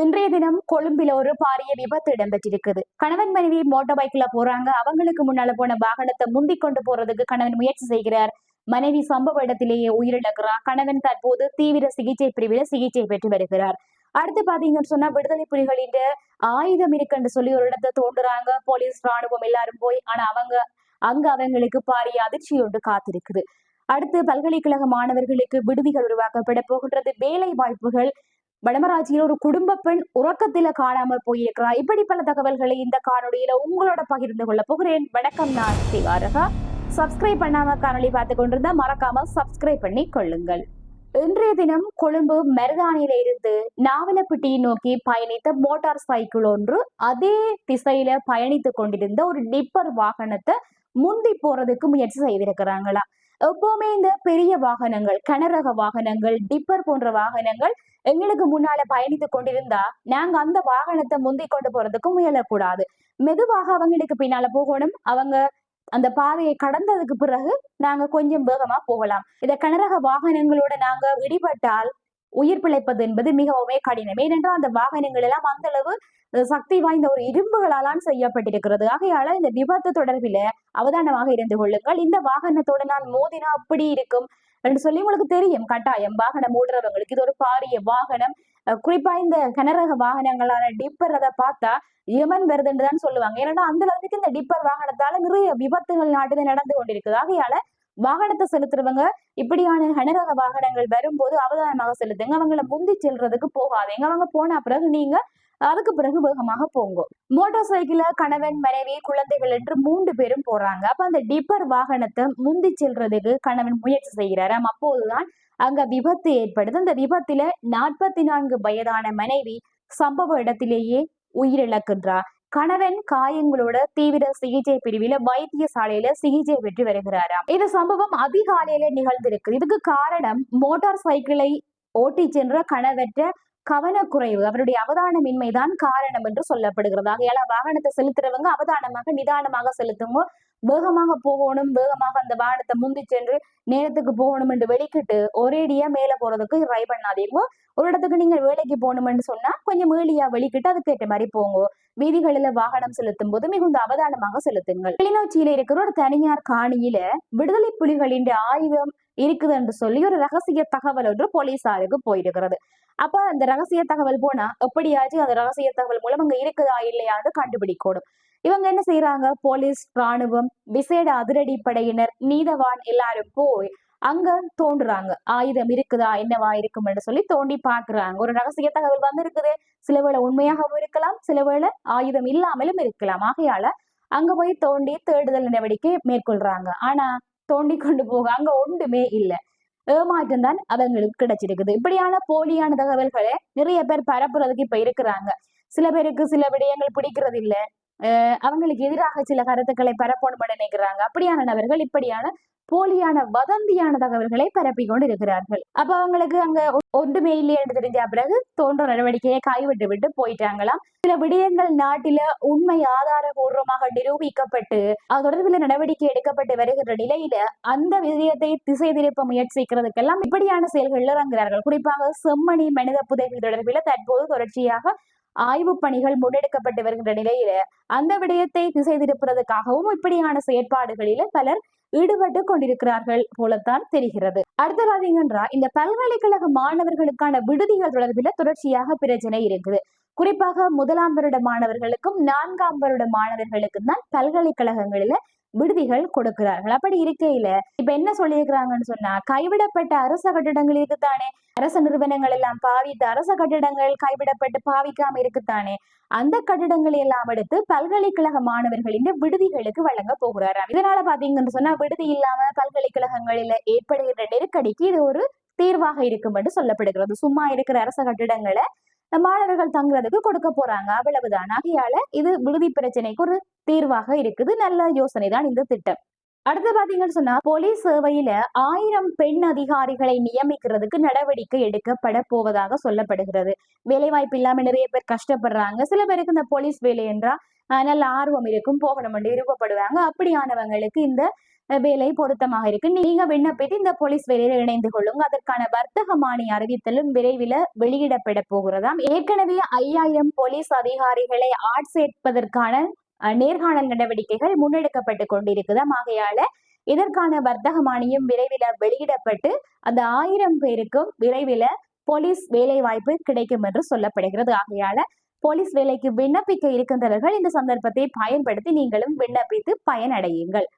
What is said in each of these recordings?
இன்றைய தினம் கொழும்பில ஒரு பாரிய விபத்து இடம்பெற்றிருக்குது கணவன் மனைவி மோட்டார் பைக்ல போறாங்க. அவங்களுக்கு முன்னால போன வாகனத்தை முந்தி கொண்டு போறதுக்கு கணவன் முயற்சி செய்கிறார். மனைவி சம்பவ இடத்திலேயே உயிரிழக்கிறார். கணவன் தற்போது தீவிர சிகிச்சை பிரிவில் சிகிச்சை பெற்று வருகிறார். அடுத்து பாத்தீங்கன்னு சொன்னா விடுதலை புலிகளின் ஆயுதம் இருக்குன்னு சொல்லி ஒரு இடத்தை தோண்டுறாங்க. போலீஸ் ராணுவம் எல்லாரும் போய் ஆனா அவங்க அங்க அவங்களுக்கு பாரிய அதிர்ச்சி ஒன்று காத்திருக்குது. அடுத்து பல்கலைக்கழக மாணவர்களுக்கு விடுதிகள் உருவாக்கப்பட போகின்றது. வேலை வாய்ப்புகள் வடமராட்சியில் ஒரு குடும்ப பெண் உறக்கத்தில காணாமல் போயிருக்கிறார். இப்படி பல தகவல்களை இந்த காணொலியில உங்களோட பகிர்ந்து கொள்ள போகிறேன். வணக்கம் நான் சிவாரகா சப்ஸ்கிரைப் பண்ணாம காணொளி பார்த்து கொண்டிருந்தா மறக்காம சப்ஸ்கிரைப் பண்ணி கொள்ளுங்கள். இன்றைய தினம் கொழும்பு மெரதானியில இருந்து நாவலப்பட்டியை நோக்கி பயணித்த மோட்டார் சைக்கிள் ஒன்று அதே திசையில பயணித்து கொண்டிருந்த ஒரு டிப்பர் வாகனத்தை முந்தி போறதுக்கு முயற்சி செய்திருக்கிறாங்களா எப்பவுமே இந்த பெரிய வாகனங்கள் கனரக வாகனங்கள் டிப்பர் போன்ற வாகனங்கள் எங்களுக்கு முன்னால பயணித்து கொண்டிருந்தா நாங்க அந்த வாகனத்தை முந்தி கொண்டு போறதுக்கு முயலக்கூடாது. மெதுவாக அவங்களுக்கு பின்னால போகணும். அவங்க அந்த பாதையை கடந்ததுக்கு பிறகு நாங்க கொஞ்சம் வேகமா போகலாம். இத கனரக வாகனங்களோட நாங்க விடுபட்டால் உயிர் பிழைப்பது என்பது மிகவுமே கடினம். ஏனென்றால் அந்த வாகனங்கள் எல்லாம் அந்த அளவு சக்தி வாய்ந்த ஒரு இரும்புகளாலான் செய்யப்பட்டிருக்கிறது. ஆகையால இந்த விபத்து தொடர்பில அவதானமாக இருந்து கொள்ளுங்கள். இந்த வாகனத்தோட நான் மோதினா அப்படி இருக்கும் என்று சொல்லி உங்களுக்கு தெரியும். கட்டாயம். வாகனம் ஓடுறவங்களுக்கு இது ஒரு பாரிய வாகனம். அஹ், குறிப்பா இந்த கனரக வாகனங்களான டிப்பர் அதை பார்த்தா யமன் வருதுன்னு தான் சொல்லுவாங்க. ஏன்னா அந்த அளவுக்கு இந்த டிப்பர் வாகனத்தால நிறைய விபத்துகள் நாட்டுல நடந்து கொண்டிருக்குது. ஆகையால வாகனத்தை செலுத்துறவங்க இப்படியான கனரக வாகனங்கள் வரும்போது அவதானமாக செலுத்துங்க. அவங்கள முந்தி செல்றதுக்கு போகாதீங்க. அவங்க போன பிறகு நீங்க அதுக்கு பிறகு வேகமாக போங்க. மோட்டார் சைக்கிள கணவன் மனைவி குழந்தைகள் என்று மூன்று பேரும் போறாங்க. அப்ப அந்த டிப்பர் வாகனத்தை முந்தி செல்றதுக்கு கணவன் முயற்சி செய்கிறாராம் அப்போதுதான் அங்க விபத்து ஏற்படுது. அந்த விபத்துல நாற்பத்தி நான்கு வயதான மனைவி சம்பவ இடத்திலேயே உயிரிழக்கின்றார். கணவன் காயங்களோட தீவிர சிகிச்சை பிரிவில வைத்தியசாலையில சிகிச்சை பெற்று வருகிறாராம். இந்த சம்பவம் அதிகாலையில நிகழ்ந்திருக்கு. இதுக்கு காரணம் மோட்டார் சைக்கிளை ஓட்டி சென்ற கணவற்ற கவனக்குறைவு அவருடைய அவதானமின்மைதான் காரணம் என்று சொல்லப்படுகிறது. ஆகையால வாகனத்தை செலுத்துறவங்க அவதானமாக நிதானமாக செலுத்துங்க வேகமாக போகணும் வேகமாக அந்த வாகனத்தை முந்தி சென்று நேரத்துக்கு போகணும் என்று வெளிக்கிட்டு ஒரேடியா மேல போறதுக்கு ட்ரை பண்ணாதீங்க. ஒரு இடத்துக்கு நீங்க வேலைக்கு போகணும்னு சொன்னா கொஞ்சம் ஏழியா வெளிக்கிட்டு அதுக்கு ஏற்ற மாதிரி போங்க. வீதிகளில வாகனம் செலுத்தும் போது மிகுந்த அவதானமாக செலுத்துங்கள். கிளிநொச்சியில இருக்கிற ஒரு தனியார் காணியில விடுதலை புலிகளின் ஆயுதம் இருக்குது என்று சொல்லி ஒரு ரகசிய தகவல் ஒன்று போலீசாருக்கு போயிருக்கிறது. அப்ப அந்த ரகசிய தகவல் போனா எப்படியாச்சும் அந்த ரகசிய தகவல் மூலம் அங்க இருக்குதா இல்லையான்னு கண்டுபிடிக்கணும். இவங்க என்ன செய்யறாங்க போலீஸ் ராணுவம் விசேட அதிரடி படையினர் நீதவான் எல்லாரும் போய் அங்க தோண்டுறாங்க ஆயுதம் இருக்குதா என்னவா இருக்கும்னு சொல்லி தோண்டி பாக்குறாங்க. ஒரு ரகசிய தகவல் வந்து இருக்குது சில வேளை உண்மையாகவும் இருக்கலாம் சில வேளை ஆயுதம் இல்லாமலும் இருக்கலாம். ஆகையால அங்க போய் தோண்டி தேடுதல் நடவடிக்கை மேற்கொள்றாங்க. ஆனா தோண்டி கொண்டு போக அங்க ஒன்றுமே இல்லை. ஏமாற்றம் தான் அவங்களுக்கு கிடைச்சிருக்குது. இப்படியான போலியான தகவல்களை நிறைய பேர் பரப்புறதுக்கு இப்ப இருக்கிறாங்க. சில பேருக்கு சில விடயங்கள் பிடிக்கிறது இல்லை அவங்களுக்கு எதிராக சில கருத்துக்களை பரப்பணும் நினைக்கிறாங்க. அப்படியான நபர்கள் இப்படியான போலியான வதந்தியான தகவல்களை பரப்பி கொண்டு இருக்கிறார்கள் அப்ப அவங்களுக்கு அங்க ஒன்றுமே இல்லையென்று தெரிஞ்ச பிறகு தோன்ற நடவடிக்கையை கைவிட்டு விட்டு போயிட்டாங்களாம். சில விடயங்கள் நாட்டில உண்மை ஆதாரபூர்வமாக நிரூபிக்கப்பட்டு அது தொடர்பில் நடவடிக்கை எடுக்கப்பட்டு வருகின்ற நிலையில அந்த விஷயத்தை திசை திருப்ப முயற்சிக்கிறதுக்கெல்லாம் இப்படியான செயல்களில் இறங்குகிறார்கள் குறிப்பாக செம்மணி மனித புதைகள் தொடர்பில் தற்போது தொடர்ச்சியாக ஆய்வு பணிகள் முன்னெடுக்கப்பட்டு வருகின்ற நிலையில அந்த விடயத்தை திசை திருப்புறதுக்காகவும் இப்படியான செயற்பாடுகளில பலர் ஈடுபட்டு கொண்டிருக்கிறார்கள் போலத்தான் தெரிகிறது. அடுத்த பாத்தீங்கன்னா இந்த பல்கலைக்கழக மாணவர்களுக்கான விடுதிகள் தொடர்பில் தொடர்ச்சியாக பிரச்சனை இருக்குது. குறிப்பாக முதலாம் வருட மாணவர்களுக்கும் நான்காம் வருட மாணவர்களுக்கும் தான் பல்கலைக்கழகங்களில விடுதிகள் கொடுக்கிறார்கள். அப்படி இருக்கையில இப்ப என்ன சொல்லியிருக்கிறாங்கன்னு சொன்னா கைவிடப்பட்ட அரச கட்டிடங்கள் இருக்குத்தானே? அரச நிறுவனங்கள் எல்லாம் பாவித்து அரச கட்டிடங்கள் கைவிடப்பட்டு பாவிக்காம இருக்குத்தானே? அந்த கட்டிடங்களை எல்லாம் எடுத்து பல்கலைக்கழக மாணவர்களின் விடுதிகளுக்கு வழங்க போகிறாராம் இதனால பாத்தீங்கன்னு சொன்னா விடுதி இல்லாம பல்கலைக்கழகங்களில ஏற்படுகின்ற நெருக்கடிக்கு இது ஒரு தீர்வாக இருக்கும் என்று சொல்லப்படுகிறது. சும்மா இருக்கிற அரச கட்டிடங்களை மாணவர்கள் தங்குறதுக்கு கொடுக்க போறாங்க. அவ்வளவுதான். ஆகையால இது விடுதி பிரச்சனைக்கு ஒரு தீர்வாக இருக்குது. நல்ல யோசனை தான் இந்த திட்டம். அடுத்து பாத்தீங்கன்னு சொன்னா போலீஸ் சேவையில ஆயிரம் பெண் அதிகாரிகளை நியமிக்கிறதுக்கு நடவடிக்கை எடுக்கப்பட போவதாக சொல்லப்படுகிறது. வேலைவாய்ப்பு இல்லாம நிறைய பேர் கஷ்டப்படுறாங்க. சில பேருக்கு இந்த போலீஸ் வேலை என்றா நல்ல ஆர்வம் இருக்கும். போகணும் என்று விருப்பப்படுவாங்க அப்படியானவங்களுக்கு இந்த வேலை பொருத்தமாக இருக்கு. நீங்க விண்ணப்பித்து இந்த போலீஸ் வேலையில இணைந்து கொள்ளுங்க. அதற்கான வர்த்தக மானிய அறிவித்தலும் விரைவில் வெளியிடப்பட போகிறதாம். ஏற்கனவே ஐயாயிரம் போலீஸ் அதிகாரிகளை ஆட்சேர்ப்பதற்கான நேர்காணல் நடவடிக்கைகள் முன்னெடுக்கப்பட்டு கொண்டிருக்குதாம். ஆகையால இதற்கான வர்த்தக மானியம் விரைவில் வெளியிடப்பட்டு அந்த ஆயிரம் பேருக்கும் விரைவில் போலீஸ் வேலை வாய்ப்பு கிடைக்கும் என்று சொல்லப்படுகிறது. ஆகையால போலீஸ் வேலைக்கு விண்ணப்பிக்க இருக்கின்றவர்கள் இந்த சந்தர்ப்பத்தை பயன்படுத்தி நீங்களும் விண்ணப்பித்து பயனடையுங்கள்.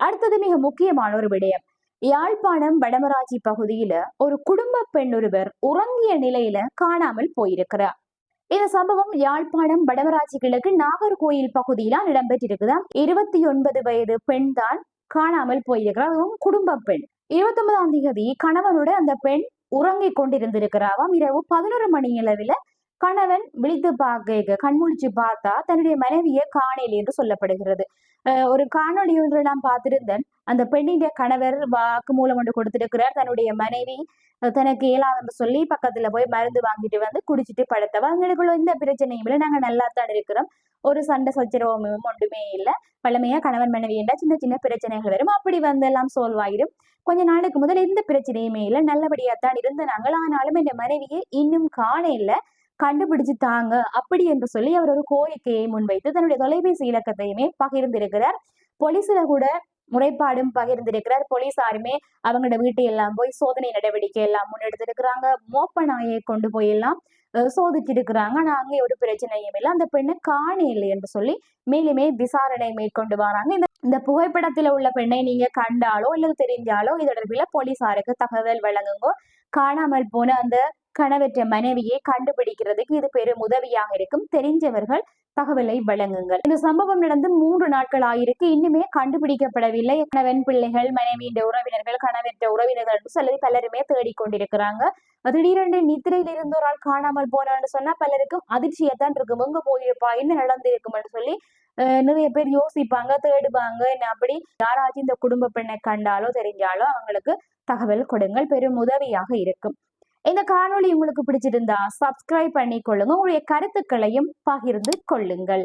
அடுத்தது மிக முக்கியமான ஒரு விடயம். யாழ்ப்பாணம் வடமராட்சி பகுதியில ஒரு குடும்ப பெண் ஒருவர் உறங்கிய நிலையில காணாமல் போயிருக்கிறார். இந்த சம்பவம் யாழ்ப்பாணம் வடமராட்சி கிழக்கு நாகர்கோயில் பகுதியில இடம்பெற்றிருக்குதா. இருபத்தி ஒன்பது வயது பெண் தான் காணாமல் போயிருக்கிறார். அதுவும் குடும்ப பெண். இருபத்தி ஒன்பதாம் தேதி கணவனோட அந்த பெண் உறங்கிக் கொண்டிருந்திருக்கிறாவாம் இரவு பதினோரு மணி அளவில் கணவன் விழித்து பார்க்க கண்முழிச்சு பார்த்தா தன்னுடைய மனைவியை காணல் என்று சொல்லப்படுகிறது. ஒரு காணொலி ஒன்று நான் பார்த்திருந்தேன். அந்த பெண்ணின் கணவர் வாக்கு மூலம் ஒன்று கொடுத்திருக்கிறார். தன்னுடைய மனைவி தனக்கு இயலாதுன்னு சொல்லி பக்கத்துல போய் மருந்து வாங்கிட்டு வந்து குடிச்சிட்டு படுத்தவா? எங்களுக்குள்ள எந்த பிரச்சனையும் இல்லை. நாங்க நல்லா தான் இருக்கிறோம். ஒரு சண்டை சச்சரவமும் ஒன்றுமே இல்லை. பழமையா கணவன் மனைவி என்றா சின்ன சின்ன பிரச்சனைகள் வரும். அப்படி வந்து எல்லாம் சோல்வ் ஆயிடும். கொஞ்ச நாளுக்கு முதல் எந்த பிரச்சனையுமே இல்லை. நல்லபடியா தான் இருந்த நாங்கள். ஆனாலும் என் மனைவியை இன்னும் காண இல்லை. கண்டுபிடிச்சு தாங்க அப்படி என்று சொல்லி அவர் ஒரு கோரிக்கையை முன்வைத்து தன்னுடைய தொலைபேசி இலக்கத்தையுமே பகிர்ந்திருக்கிறார். போலீஸ்ல கூட முறைப்பாடும் பகிர்ந்திருக்கிறார். போலீசாருமே அவங்களோட வீட்டை எல்லாம் போய் சோதனை நடவடிக்கை எல்லாம் முன்னெடுத்திருக்கிறாங்க. மோப்ப நாயை கொண்டு போய் எல்லாம் அஹ், சோதிச்சிருக்கிறாங்க. ஆனா அங்கே ஒரு பிரச்சனையும் இல்லை. அந்த பெண்ணை காண இல்லை என்று சொல்லி மேலுமே விசாரணை மேற்கொண்டு வராங்க. இந்த இந்த புகைப்படத்துல உள்ள பெண்ணை நீங்க கண்டாலோ இல்லை தெரிஞ்சாலோ இது தொடர்பில் போலீசாருக்கு தகவல் வழங்குங்கோ காணாமல் போன அந்த கணவற்ற மனைவியை கண்டுபிடிக்கிறதுக்கு இது பெரும் உதவியாக இருக்கும். தெரிஞ்சவர்கள் தகவலை வழங்குங்கள். இந்த சம்பவம் நடந்து மூன்று நாட்கள் ஆயிருக்கு. இன்னுமே கண்டுபிடிக்கப்படவில்லை. கணவன் பிள்ளைகள் மனைவியின் உறவினர்கள் கணவற்ற உறவினர்கள் என்று சொல்லி பலருமே தேடிக்கொண்டிருக்கிறாங்க திடீரென்று நித்திரையில் இருந்த ஒரு ஆள் காணாமல் போனான்னு சொன்னா பலருக்கும் அதிர்ச்சியத்தான் இருக்கும். எங்க போயிருப்பா? என்ன நடந்திருக்கும்னு சொல்லி அஹ் நிறைய பேர் யோசிப்பாங்க தேடுவாங்க. என்ன அப்படி யாராச்சும் இந்த குடும்ப பெண்ணை கண்டாலோ தெரிஞ்சாலோ அவங்களுக்கு தகவல் கொடுங்கள். பெரும் உதவியாக இருக்கும். இந்த காணொளி உங்களுக்கு பிடிச்சிருந்தா சப்ஸ்கிரைப் பண்ணிக்கொள்ளுங்க. உங்களுடைய கருத்துக்களையும் பகிர்ந்து கொள்ளுங்கள்.